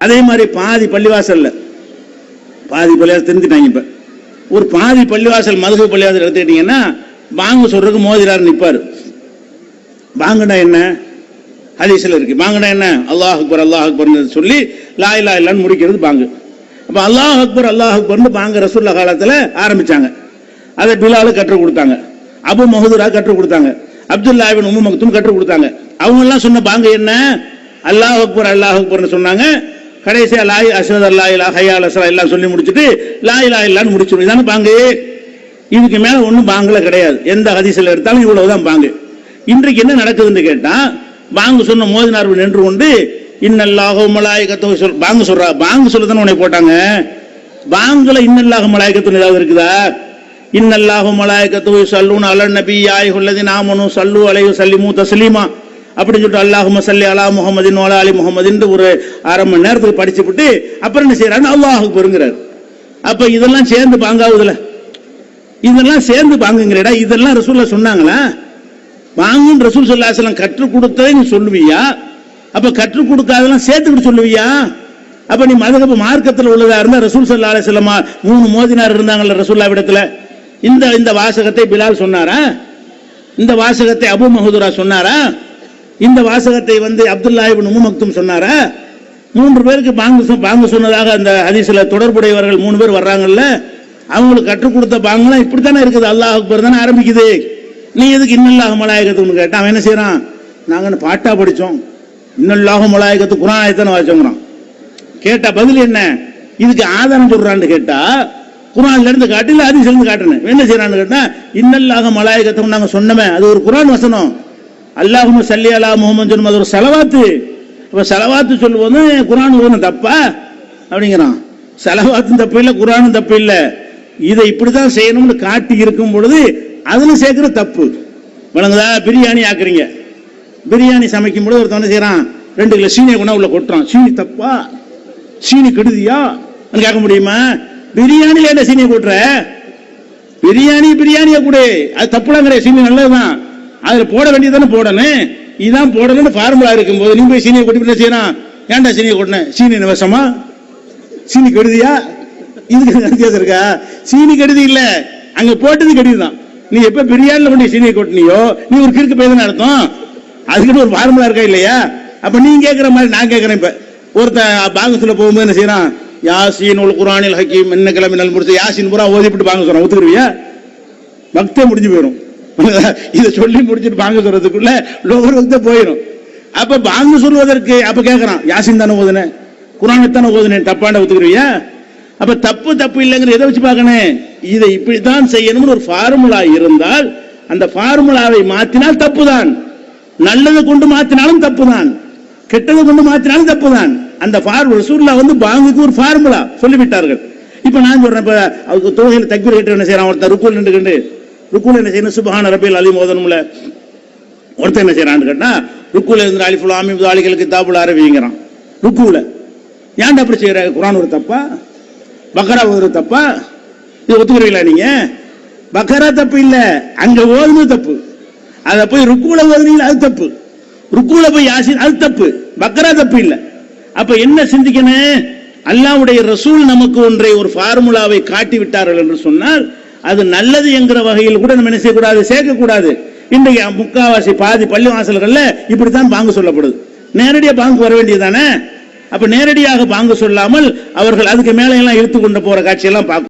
அதே மாதிரி பாதி பள்ளிவாசல்ல. பாதி பள்ளிவாசல் திருந்திட்டாங்க இப்ப. ஒரு பாதி பள்ளிவாசல் மதுகு பள்ளிவாசல் எடுத்துக்கிட்டீங்கன்னா பாங்கு சொல்றதுக்கு மோதிரார் நிப்பாரு. பாங்குனா என்ன? ஹதீஸ்ல இருக்கு. பாங்குனா என்ன? அல்லாஹ் அக்பர் அல்லாஹ் அக்பர்னு சொல்லி லா இல்லா இல்லான்னு முடிக்கிறது பாங்கு. அப்ப அல்லாஹ் அக்பர் அல்லாஹ் அக்பர்னு பாங்க ரசூல்லா காலத்துல ஆரம்பிச்சாங்க. அதை பிலாலு கற்றுக் கொடுத்தாங்க. அபு மஹதுரா கற்றுக் கொடுத்தாங்க. அப்துல்லாவின் உம்மு மக்தும் கற்றுக் கொடுத்தாங்க. அவங்க எல்லாம் சொன்ன பாங்க என்ன? அல்லாஹ் அக்பர் அல்லாஹ் அக்பர்னு சொன்னாங்க. கடைசியா லாய் அஸ்வத் அல்லா இலா ஹையா அலசலா எல்லாம் சொல்லி முடிச்சுட்டு லா இல்லான்னு முடிச்சிடும். இதான பாங்கு? இதுக்கு மேல ஒன்றும் பாங்குல கிடையாது. எந்த ஹதீஸ்ல எடுத்தாலும் இவ்வளவுதான் பாங்கு. இன்றைக்கு என்ன நடக்குதுன்னு கேட்டா பாங்கு சொன்ன மோதினார் நின்று கொண்டு இன்னல்லாஹோ மலாயகத்தோ சொல் பாங்கு சொல்றா. பாங்கு சொல்லதானே உன்னை போட்டாங்க? பாங்குல இன்னல்லாக மலாயகத்துன்னு ஏதாவது இருக்குதா? இன்னல்லாஹு மலாயகத்து சல்லூன் அலன் நபி யாயுல்லதி உள்ளதி நாமனு சல்லு அலையு சல்லிமு தஸ்லீமா. அப்படின்னு சொல்லிட்டு அல்லாஹு சல்லி அலா முகமதின் ஓலா அலி முகமதுன்னு ஒரு அரை மணி நேரத்துக்கு படிச்சு விட்டு அப்புறம் என்ன செய்யறாங்க அல்லாஹுக்கு பெருங்கிறார் அப்ப இதெல்லாம் சேர்ந்து பாங்காவதுல இதெல்லாம் சேர்ந்து பாங்குங்கிறடா இதெல்லாம் ரசூல்ல சொன்னாங்களா? வாங்குன்னு ரசூல் சொல்லாசலம் கற்றுக் கொடுத்ததை நீ சொல்லுவியா? அப்ப கற்றுக் கொடுக்காதெல்லாம் சேர்த்துக்கிட்டு சொல்லுவியா? அப்ப நீ மதகப்பு மார்க்கத்தில் உள்ளதா இருந்தா ரசூல் சல்லா அலிஸ்லமா மூணு மோதினார் இருந்தாங்கல்ல ரசூல்லா விடத்துல? இந்த இந்த வாசகத்தை பிலால் சொன்னாரா? இந்த வாசகத்தை அபு மஹதுரா சொன்னாரா? இந்த வாசகத்தை வந்து அப்துல்லாஹிபின் உமக்தும் சொன்னாரா? மூன்று பேருக்கு பாங்கு பாங்கு சொன்னதாக அந்த ஹதீஸில் தொடர்புடையவர்கள் மூணு பேர் வர்றாங்கல்ல அவங்களுக்கு கற்றுக் கொடுத்த பாங்கெல்லாம் இப்படித்தானே இருக்குது. அல்லாஹ் அக்பர் தானே ஆரம்பிக்குது. நீ எதுக்கு இன்னல்லாக மலாயகத்துன்னு கேட்டா அவன் என்ன செய்யறான்? நாங்கள் பாட்டா படித்தோம் இன்னல்லாக மலாயகத்து குரான் ஆயத்தான வாச்சோங்கிறான் கேட்டா பதில் என்ன? இதுக்கு ஆதாரம் சொல்றான்னு கேட்டா குரான்ல இருந்து காட்டு இல்ல ஹதீஸ்ல இருந்து காட்டுறேன் என்ன செய்யறான்னு கேட்டா இன்னல்லாக மலாயகத்தம் நாங்க சொன்னமே அது ஒரு குரான் வசனம். அல்லாஹும சல்லி அலா முகமது அது ஒரு செலவாத்து. அப்ப செலவாத்து சொல்லுவது குரான் ஓதுன தப்பா? அப்படிங்கிறான். செலவாத்தும் தப்பு இல்லை குரானும் தப்பு இல்லை. இதை இப்படிதான் செய்யணும்னு காட்டி இருக்கும் பொழுது அதுல சேர்க்கிற தப்பு. விளங்குதா? பிரியாணி ஆக்குறீங்க. பிரியாணி சமைக்கும் பொழுது ஒருத்தன் செய்யறான் ரெண்டு கிலோ சீனியை கொண்டா உள்ள கொட்டுறான். சீனி தப்பா? சீனி கெடுதியா? கேட்க முடியுமா? பிரியாணி என்ன சீனியை கொட்டுற பிரியாணி பிரியாணிய கொடு. அது தப்புலாம் கிடையாது. சீனி நல்லதுதான். அதுல போட வேண்டியதானே போடணும். இதான் போடணும்னு ஃபார்முலா இருக்கும்போது நீ போய் சீனியை கொட்டி என்ன செய்யணும் ஏன்டா சீனியை கொட்டின? சீனி நிவசமா சீனி கெடுதியா? இதுக்கு வித்தியாசம் இருக்கா? சீனி கெடுதி இல்ல. அங்க போட்டது கெடுதி தான் நீ எப்ப பிரியாணில கொண்டு சீனியை கொட்டினியோ நீ ஒரு கிறுக்கு போய் அர்த்தம். அதுக்குன்னு ஒரு ஃபார்முலா இருக்கா இல்லையா? அப்ப நீ கேட்கிற மாதிரி நான் கேட்கிறேன் இப்ப. ஒருத்தன் பாகத்துல போகும்போது என்ன செய்யறான்? யாசின் உல் குரானில் ஹக்கீம் என்ன கிழமை நல் முடிச்சு யாசின் பூரா ஓதிப்பிட்டு பாங்க சொல்றான். ஒத்துக்குருவியா பக்தே முடிஞ்சு போயிடும் இதை சொல்லி முடிச்சுட்டு பாங்க சொல்றதுக்குள்ள லோகர் பக்தே போயிடும் அப்ப பாங்க சொல்வதற்கு அப்ப கேட்கறான் யாசின் தானே ஓதுனேன் குரானை தானே ஓதுனேன் தப்பாண்ட ஒத்துக்குருவியா அப்ப தப்பு தப்பு இல்லைங்கிற எதை வச்சு பார்க்கணும்? இதை இப்படித்தான் செய்யணும்னு ஒரு ஃபார்முலா இருந்தால் அந்த ஃபார்முலாவை மாத்தினால் தப்புதான். நல்லதை கொண்டு மாத்தினாலும் தப்புதான். கெட்டதை கொண்டு மாத்தினாலும் தப்புதான். அந்த ஃபார்முலா ரசூல்லா வந்து பாங்குக்கு ஒரு ஃபார்முலா சொல்லிவிட்டார்கள். இப்ப நான் சொல்றேன் இப்ப அவருக்கு தொழுகையில தக்பீர் கட்டு என்ன செய்யறான்? ஒருத்தர் ருக்குல் கண்டு ருக்குல் என்ன செய்யணும் சுபஹான ரபியல் அலி மோதனும்ல ஒருத்தன் என்ன செய்யறான்னு கேட்டா ருக்குல இருந்து அலிஃபுல் ஆமி தாலிகளுக்கு தாப்புல அரவிங்கிறான் ருக்குல ஏன்டா அப்படி செய்யற? குரான் ஒரு தப்பா? பக்கரா ஒரு தப்பா? இது ஒத்துக்கிறீங்களா நீங்க? பக்கரா தப்பு இல்ல. அங்க ஓதுனது தப்பு. அதை போய் ருக்குல ஓதுனீங்க அது தப்பு. ருக்குல போய் யாசின் அது தப்பு. பக்கரா தப்பு இல்லை. அப்ப என்ன சிந்திக்கணும்? அல்லாவுடைய ரசூல் நமக்கு ஒன்றை ஒரு ஃபார்முலாவை காட்டி விட்டார்கள் என்று சொன்னால் அது நல்லது என்கிற வகையில் கூட நம்ம என்ன செய்யக்கூடாது? சேர்க்கக்கூடாது. இன்றைக்கு முக்காவாசி பாதி பள்ளி வாசல்கள்ல இப்படித்தான் பாங்கு சொல்லப்படுது. நேரடியாக பாங்கு வர வேண்டியதானே அப்ப நேரடியாக பாங்கு சொல்லாமல் அவர்கள் அதுக்கு மேலே எல்லாம் இழுத்து கொண்டு போற காட்சியெல்லாம் பார்க்கும்